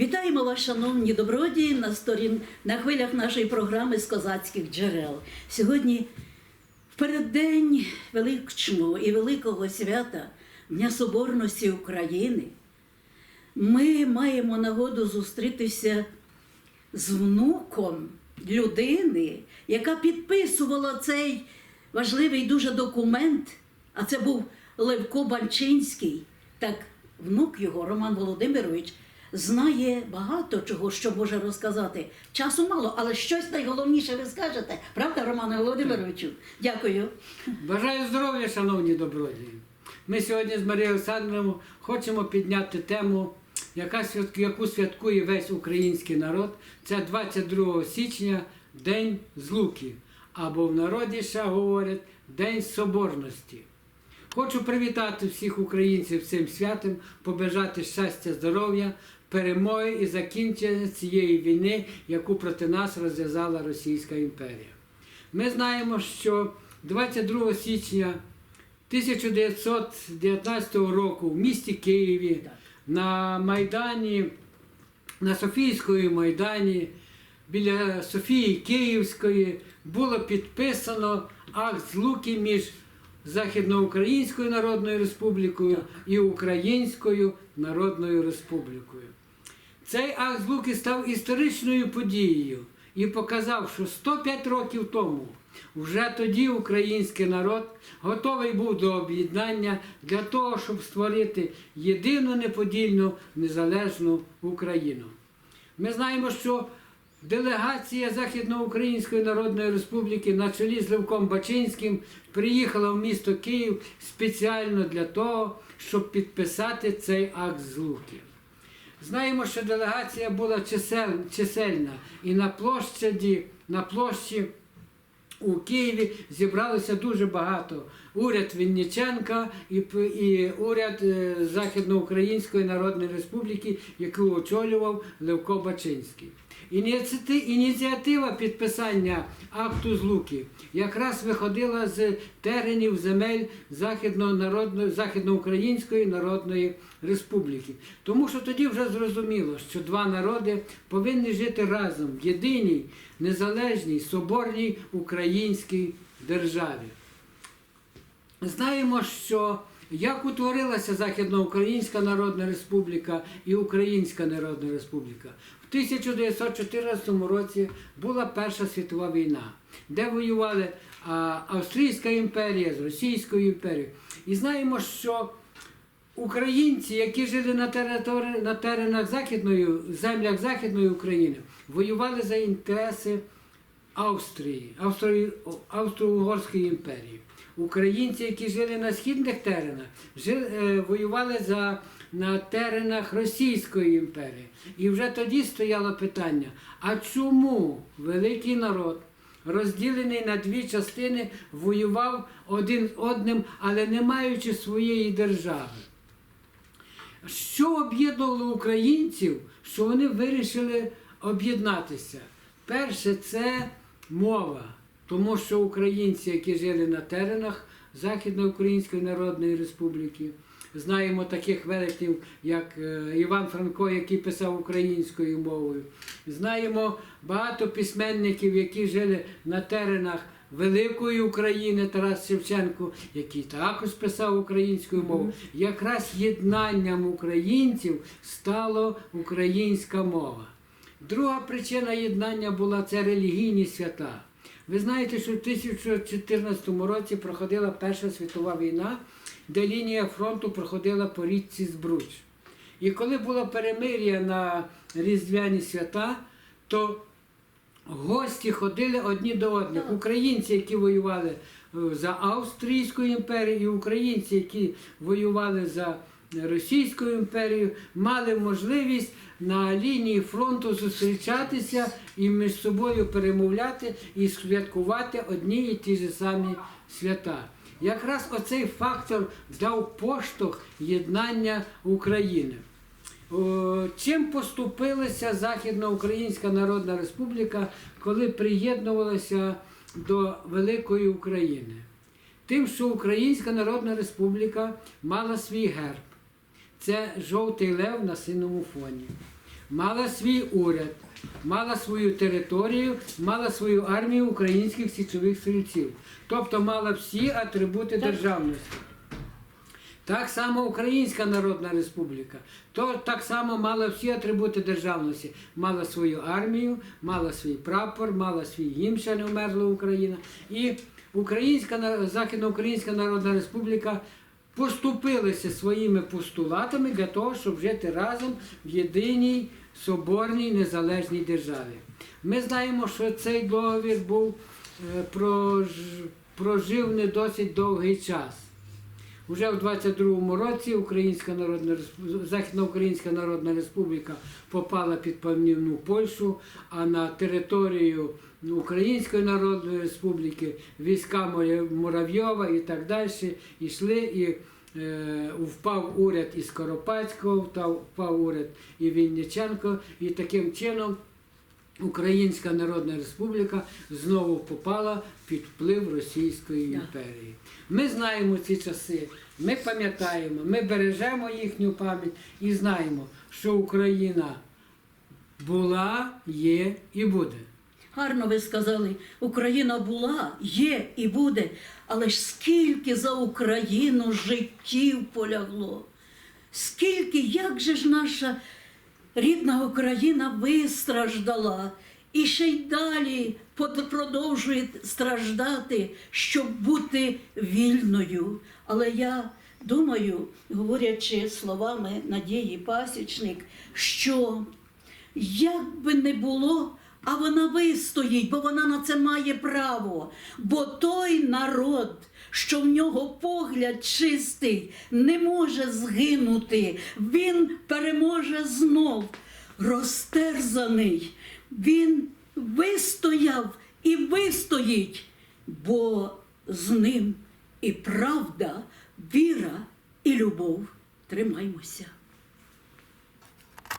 Вітаємо вас, шановні добродії, на сторін на хвилях нашої програми з козацьких джерел. Сьогодні, в переддень величного і великого свята Дня Соборності України, ми маємо нагоду зустрітися з внуком людини, яка підписувала цей важливий дуже документ, а це був Левко Банчинський. Так, внук його, Роман Володимирович, знає багато чого, що може розказати. Часу мало, але щось найголовніше ви скажете. Правда, Романе Володимировичу? Дякую. Бажаю здоров'я, шановні добродії. Ми сьогодні з Марією Олександрівною хочемо підняти тему, яка яку святкує весь український народ. Це 22 січня, День Злуки, або в народі ще говорять День Соборності. Хочу привітати всіх українців цим святом, побажати щастя, здоров'я, перемоги і закінчення цієї війни, яку проти нас розв'язала Російська імперія. Ми знаємо, що 22 січня 1919 року в місті Києві на Майдані, на Софійському Майдані, біля Софії Київської було підписано акт злуки між Західноукраїнською Народною Республікою і Українською Народною Республікою. Цей акт злуки став історичною подією і показав, що 105 років тому вже тоді український народ готовий був до об'єднання для того, щоб створити єдину неподільну незалежну Україну. Ми знаємо, що делегація Західноукраїнської Народної Республіки на чолі з Левком Бачинським приїхала в місто Київ спеціально для того, щоб підписати цей акт злуки. Знаємо, що делегація була чисел- чисельна. І на площаді, на площі у Києві зібралося дуже багато. Уряд Вінниченка і, і уряд е, Західноукраїнської Народної Республіки, який очолював Левко Бачинський. Ініціати- Ініціатива підписання акту злуки якраз виходила з теренів земель Західно-народної- Західноукраїнської Народної Республіки. Тому що тоді вже зрозуміло, що два народи повинні жити разом в єдиній, незалежній, соборній українській державі. Знаємо, що як утворилася Західноукраїнська Народна Республіка і Українська Народна Республіка. В 1914 році була Перша світова війна, де воювали Австрійська імперія з Російською імперією. І знаємо, що українці, які жили на теренах Західної, землях Західної України, воювали за інтереси Австрії, Австро-Угорської імперії. Українці, які жили на східних теренах, жили, е, воювали за, на теренах Російської імперії. І вже тоді стояло питання: а чому великий народ, розділений на дві частини, воював один одним, але не маючи своєї держави? Що об'єднувало українців, що вони вирішили об'єднатися? Перше, це мова, тому що українці, які жили на теренах Західноукраїнської Народної Республіки, знаємо таких великів, як е, Іван Франко, який писав українською мовою. Знаємо багато письменників, які жили на теренах Великої України Тарас Шевченко, який також писав українською мовою. Якраз єднанням українців стала українська мова. Друга причина єднання була це релігійні свята. Ви знаєте, що в 1914 році проходила Перша світова війна, де лінія фронту проходила по річці Збруч. І коли було перемир'я на Різдвяні свята, то гості ходили одні до одних. Українці, які воювали е, за Австрійську імперію, і українці, які воювали за Російську імперію, мали можливість на лінії фронту зустрічатися і між собою перемовляти і святкувати одні і ті ж самі свята. Якраз оцей фактор дав поштовх єднання України. Чим поступилася Західноукраїнська Народна Республіка, коли приєднувалася до Великої України? Тим, що Українська Народна Республіка мала свій герб. Це жовтий лев на синьому фоні. мала свій уряд, мала свою територію, мала свою армію українських січових стрільців. Тобто мала всі атрибути державності. Так само Українська Народна Республіка, то так само мала всі атрибути державності. Мала свою армію, мала свій прапор, мала свій гімн, ще не вмерла Україна. І Українська Західноукраїнська Народна Республіка поступилися своїми постулатами для того, щоб жити разом в єдиній соборній незалежній державі. Ми знаємо, що цей договір був е, прожив не досить довгий час. Уже в 22-му році Українська Народна Респу- Західноукраїнська Народна Республіка попала під панівну Польщу, а на територію Української Народної Республіки війська Муравйова і так далі йшли і е, впав уряд і Скоропадського, впав, впав уряд і Вінниченко, і таким чином Українська Народна Республіка знову попала під вплив Російської імперії. Ми знаємо ці часи, ми пам'ятаємо, ми бережемо їхню пам'ять і знаємо, що Україна була, є і буде. Гарно ви сказали, Україна була, є і буде. Але ж скільки за Україну життів полягло? Скільки, як же ж наша рідна Україна вистраждала і ще й далі продовжує страждати, щоб бути вільною. Але я думаю, говорячи словами Надії Пасічник, що як би не було, а вона вистоїть, бо вона на це має право. Бо той народ, що в нього погляд чистий, не може згинути. Він переможе знов. Розтерзаний. Він вистояв і вистоїть, бо з ним і правда, віра і любов. Тримаймося.